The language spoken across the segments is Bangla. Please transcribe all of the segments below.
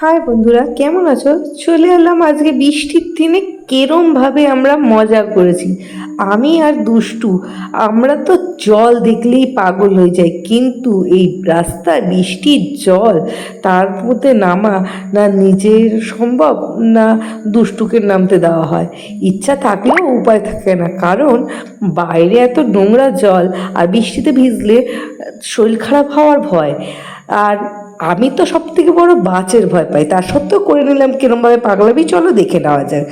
হাই বন্ধুরা, কেমন আছো? চলে এলাম আজকে বৃষ্টির দিনে কেরম ভাবে আমরা মজা করেছি। আমি আর দুষ্টু, আমরা তো জল দেখলেই পাগল হয়ে যাই, কিন্তু এই রাস্তায় বৃষ্টির জল, তার মধ্যে নামা না নিজের সম্ভব, না দুষ্টুকে নামতে দেওয়া হয়। ইচ্ছা থাকলেও উপায় থাকে না, কারণ বাইরে এত নোংরা জল আর বৃষ্টিতে ভিজলে শরীর খারাপ হওয়ার ভয়। আর আমি তো সব থেকে বড় বাচের ভয় পাই। তার সত্ত্বেও করে নিলাম কিরমভাবে পাগলামি? চলো দেখে নেওয়া যায়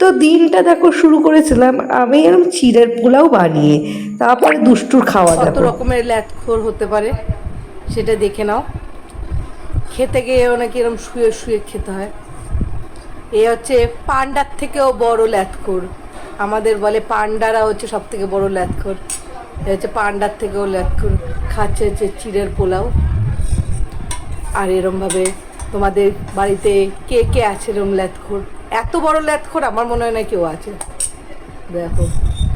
তো দিনটা দেখো শুরু করেছিলাম আমি এরকম চিড়ের পোলাও বানিয়ে তারপরে দুষ্টুর খাওয়া দেখো। রকমের ল্যাটখোর হতে পারে সেটা দেখে নাও। খেতে গিয়ে নাকি এরকম শুয়ে শুয়ে খেতে হয়। এ হচ্ছে পান্ডার থেকেও বড় ল্যাটখোর। আমাদের বলে পান্ডারা হচ্ছে সব থেকে বড় ল্যাটখোর। এ হচ্ছে পান্ডার থেকেও ল্যাটখোর খাচ্ছে হচ্ছে চিড়ের পোলাও। আর এরমভাবে তোমাদের বাড়িতে কে কে আছে এরম ল্যাটখোর এত বড় ল্যাটখোর আমার মনে হয় না কেউ আছে। দেখো,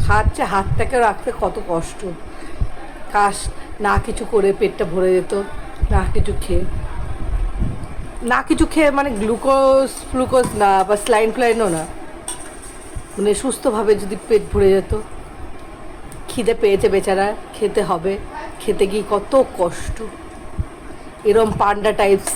খাচ্ছে, হাতটাকে রাখতে কত কষ্ট। কাশ, না কিছু করে পেটটা ভরে যেত, না কিছু খেয়ে। না কিছু খেয়ে মানে গ্লুকোজ, ফ্লুকোজ না, বা স্লাইন ফ্লাইনও না। মানে সুস্থভাবে যদি পেট ভরে যেত, খিদে পেয়েছে বেচারা, খেতে হবে। খেতে গিয়ে কত কষ্ট। এরম পান্ডা টাইপস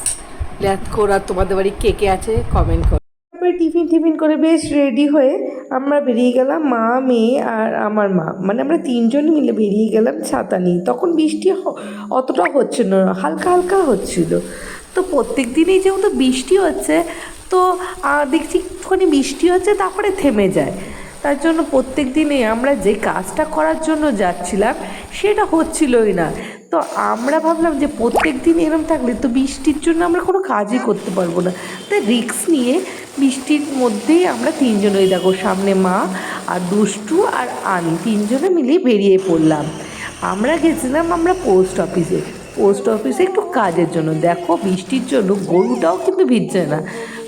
ল্যাথ করা তোমাদের বাড়ি কে কে আছে কমেন্ট করো। তারপরে টিফিন টিফিন করে বেশ রেডি হয়ে আমরা বেরিয়ে গেলাম মা মেয়ে আর আমার মা। মানে আমরা তিনজন মিলে বেরিয়ে গেলাম ছাতা নিয়ে। তখন বৃষ্টি অতটা হচ্ছে না হালকা হালকা হচ্ছিল। তো প্রত্যেক দিনই যেহেতু বৃষ্টি হচ্ছে তো দেখছি একটুখানি বৃষ্টি হচ্ছে তারপরে থেমে যায়। তার জন্য প্রত্যেক দিনে আমরা যে কাজটা করার জন্য যাচ্ছিলাম সেটা হচ্ছিলই না। তো আমরা ভাবলাম যে প্রত্যেক দিন এরম থাকলে তো বৃষ্টির জন্য আমরা কোনো কাজই করতে পারব না। তাই রিক্স নিয়ে বৃষ্টির মধ্যেই আমরা তিনজন তিনজনই দেখো, সামনে মা আর দুষ্টু আর আমি তিনজনে মিলেই বেরিয়ে পড়লাম। আমরা গেছিলাম আমরা পোস্ট অফিসে। পোস্ট অফিসে একটু কাজের জন্য। দেখো বৃষ্টির জন্য গরুটাও কিন্তু ভিজছে না।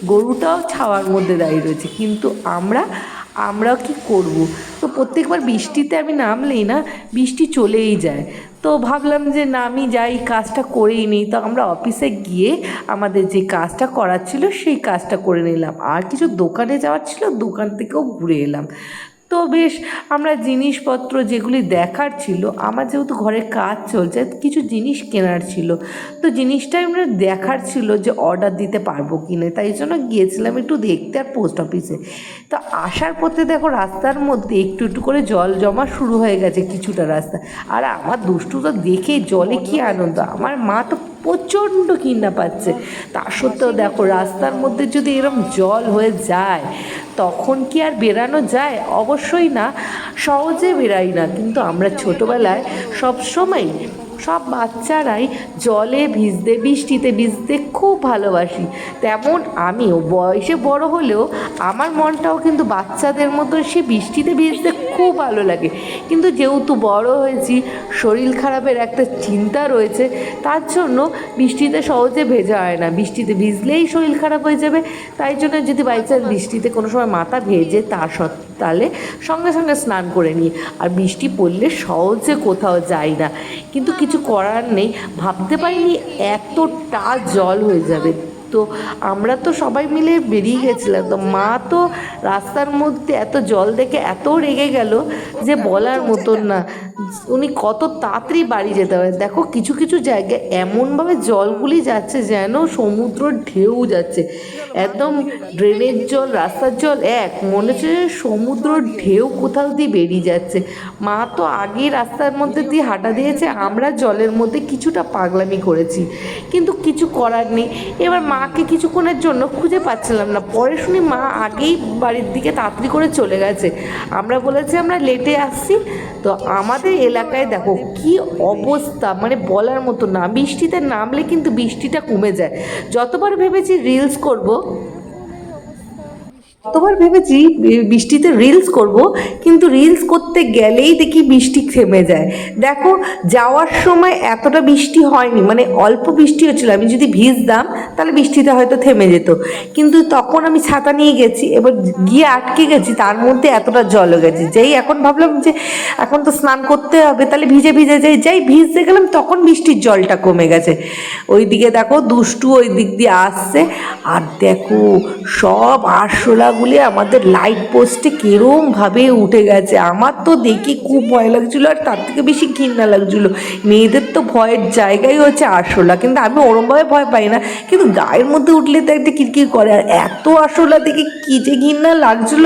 গরুটাও ছাওয়ার মধ্যে দাঁড়িয়ে রয়েছে। কিন্তু আমরা আমরা কি করব? তো প্রত্যেকবার বৃষ্টিতে আমি নামলেই না, বৃষ্টি চলেই যায়। তো ভাবলাম যে না, আমি যাই, কাজটা করেই নিই। তো আমরা অফিসে গিয়ে আমাদের যে কাজটা করার ছিল, সেই কাজটা করে নিলাম। আর কিছু দোকানে যাওয়ার ছিল, দোকান থেকেও ঘুরে এলাম। তো বেশ, আমরা জিনিসপত্র যেগুলি দেখার ছিল, আমার যেহেতু ঘরে কাজ চলছে, কিছু জিনিস কেনার ছিল। তো জিনিসটাই আমরা দেখার ছিল যে অর্ডার দিতে পারব কি না তাই জন্য গিয়েছিলাম একটু দেখতে আর পোস্ট অফিসে তো আসার পথে দেখো রাস্তার মধ্যে একটু একটু করে জল জমা শুরু হয়ে গেছে কিছুটা রাস্তা। আর আমার দুষ্টু তো দেখে জলে কি আনন্দ, আমার মা তো প্রচণ্ড কিন্না পাচ্ছে। তা সত্ত্বেও দেখো, রাস্তার মধ্যে যদি এরম জল হয়ে যায়, তখন কি আর বেরানো যায়? অবশ্যই না, সহজে বেরাই না। কিন্তু আমরা ছোটোবেলায় সবসময় সব বাচ্চারাই জলে ভিজতে, বৃষ্টিতে ভিজতে খুব ভালোবাসি। তেমন আমিও বয়সে বড় হলেও আমার মনটাও কিন্তু বাচ্চাদের মতো সে বৃষ্টিতে ভিজতে খুব ভালো লাগে। কিন্তু যেহেতু বড় হয়েছি, শরীর খারাপের একটা চিন্তা রয়েছে, তার জন্য বৃষ্টিতে সহজে ভেজা হয় না। বৃষ্টিতে ভিজলেই শরীর খারাপ হয়ে যাবে। তাই জন্য যদি বাই চান্স বৃষ্টিতে কোনো সময় মাথা ভেজে, তা সত্ত্বেও তাহলে সঙ্গে সঙ্গে স্নান করে নিই। আর বৃষ্টি পড়লে সহজে কোথাও যাই না। কিন্তু কিছু করার নেই। ভাবতে পারিনি এতটা জল হয়ে যাবে। তো আমরা তো সবাই মিলে বেরিয়ে গেছিলাম। তো মা তো রাস্তার মধ্যে এত জল দেখে এত রেগে গেল যে বলার মতন না। উনি কত তাড়াতাড়ি বাড়ি যেতে হবে দেখো, কিছু কিছু জায়গায় এমনভাবে জলগুলি যাচ্ছে যেন সমুদ্র ঢেউ যাচ্ছে। একদম ড্রেনের জল, রাস্তার জল এক, মনে হচ্ছে সমুদ্র ঢেউ কোথাও দিয়ে বেরিয়ে যাচ্ছে। মা তো আগে রাস্তার মধ্যে দিয়ে হাঁটা দিয়েছে, আমরা জলের মধ্যে কিছুটা পাগলামি করেছি। কিন্তু কিছু করার নেই। এবার মাকে কিছুক্ষণের জন্য খুঁজে পাচ্ছিলাম না। পরে শুনি মা আগেই বাড়ির দিকে তাড়াতাড়ি করে চলে গেছে। আমরা বলেছি, আমরা লেটে আসছি। তো আমাদের এলাকায় দেখো কি অবস্থা মানে বলার মতো না। বৃষ্টিতে নামলে কিন্তু বৃষ্টিটা কমে যায়। যতবার ভেবেছি রিলস করব কতবার ভেবেছি বৃষ্টিতে রিলস করব, কিন্তু রিলস করতে গেলেই দেখি বৃষ্টি থেমে যায়। দেখো, যাওয়ার সময় এতটা বৃষ্টি হয়নি মানে অল্প বৃষ্টি হচ্ছিল। আমি যদি ভিজতাম, তাহলে বৃষ্টিটা হয়তো থেমে যেত। কিন্তু তখন আমি ছাতা নিয়ে গেছি, এবার গিয়ে আটকে গেছি, তার মধ্যে এতটা জল গেছে। যেই এখন ভাবলাম যে, এখন তো স্নান করতে হবে, তাহলে ভিজে ভিজে যাই। যাই ভিজতে গেলাম, তখন বৃষ্টির জলটা কমে গেছে। ওইদিকে দেখো, দুষ্টু ওই দিক দিয়ে আসছে। আর দেখো, সব আরশোলাগুলি আমাদের লাইট পোস্টে কিরমভাবে উঠে গেছে। আমার তো দেখে খুব ভয় লাগছিল আর তার থেকে বেশি ঘৃণা লাগছিল। মেয়েদের তো ভয়ের জায়গাই হচ্ছে আরশোলা। কিন্তু আমি ওরমভাবে ভয় পাই না। কিন্তু গায়ের মধ্যে উঠলে তো একটা কিরকির করে। আর এত আরশোলা দেখে কী যে ঘৃণা লাগছিল।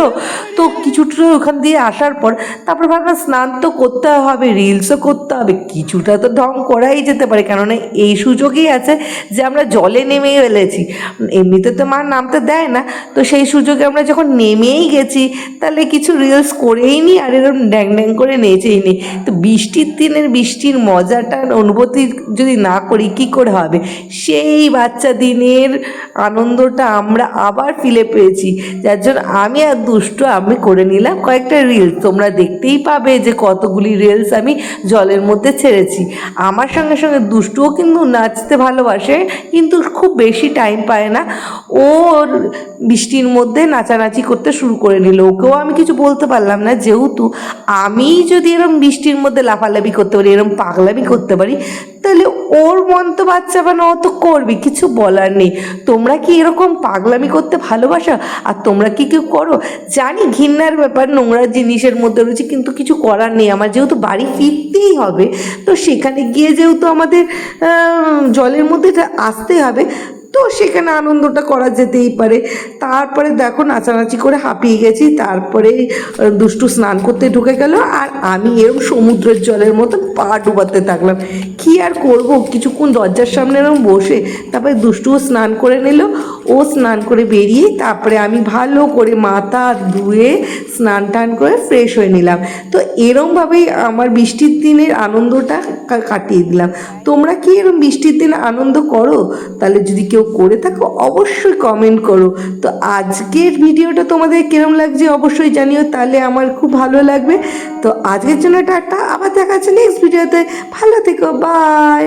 তো কিছুটা ওখান দিয়ে আসার পর তারপর ভাবলাম স্নান তো করতে হবে রিলসও করতে হবে। কিছুটা তো ঢং করাই যেতে পারে। কেননা এই সুযোগই আছে যে আমরা জলে নেমে ফেলেছি এমনিতে তো মা নামতে দেয় না। তো সেই সুযোগে আমরা যখন নেমেই গেছি, তাহলে কিছু রিলস করেই নি আর এরকম ড্যাং ড্যাং করে নেচেই নি। তো বৃষ্টির দিনের বৃষ্টির মজাটা অনুভূতি যদি না করি, কি করে হবে? সেই বাচ্চা দিনের আনন্দটা আমরা আবার ফিরে পেয়েছি। যার জন্য আমি আর দুষ্টু, আমি করে নিলাম কয়েকটা রিলস তোমরা দেখতেই পাবে যে কতগুলি রিলস আমি জলের মধ্যে ছেড়েছি। আমার সঙ্গে সঙ্গে দুষ্টুও কিন্তু নাচতে ভালোবাসে, কিন্তু খুব বেশি টাইম পায় না। ওর বৃষ্টির মধ্যে নাচানাচি করতে শুরু করে নিল। ওকেও আমি কিছু বলতে পারলাম না। যেহেতু আমি যদি এরম বৃষ্টির মধ্যে লাফালাফি করতে পারি, এরম পাগলামি করতে পারি, তাহলে ওর মন তো বাচ্চা বানা ও তো করবি কিছু বলার নেই। তোমরা কি এরকম পাগলামি করতে ভালোবাসো? আর তোমরা কি কেউ করো? জানি ঘৃণার ব্যাপার, নোংরা জিনিসের মধ্যে রয়েছে, কিন্তু কিছু করার নেই। আমার যেহেতু বাড়ি ফিরতেই হবে, তো সেখানে গিয়ে যেহেতু আমাদের জলের মধ্যে আসতে হবে তো সেখানে আনন্দটা করা যেতেই পারে। তারপরে দেখো নাচানাচি করে হাঁপিয়ে গেছি, তারপরে দুষ্টু স্নান করতে ঢুকে গেল আর আমি এরকম সমুদ্রের জলের মতো পা ডুবাতে থাকলাম। কি আর করব? কিছুক্ষণ দরজার সামনে এরকম বসে, তারপরে দুষ্টুও স্নান করে নিল, ও স্নান করে বেরিয়ে তারপরে আমি ভালো করে মাথা ধুয়ে স্নান টান করে ফ্রেশ হয়ে নিলাম। তো এরমভাবেই আমার বৃষ্টির দিনের আনন্দটা কাটিয়ে দিলাম। তোমরা কি এরম বৃষ্টির দিনে আনন্দ করো? তাহলে যদি কেউ করে থাকো, অবশ্যই কমেন্ট করো। তো আজকের ভিডিওটা তোমাদের কিরম লাগছে অবশ্যই জানিও, তাহলে আমার খুব ভালো লাগবে। তো আজকের জন্য টাটা, আবার দেখা যাচ্ছে নেক্সট ভিডিওতে ভালো থেকো বাই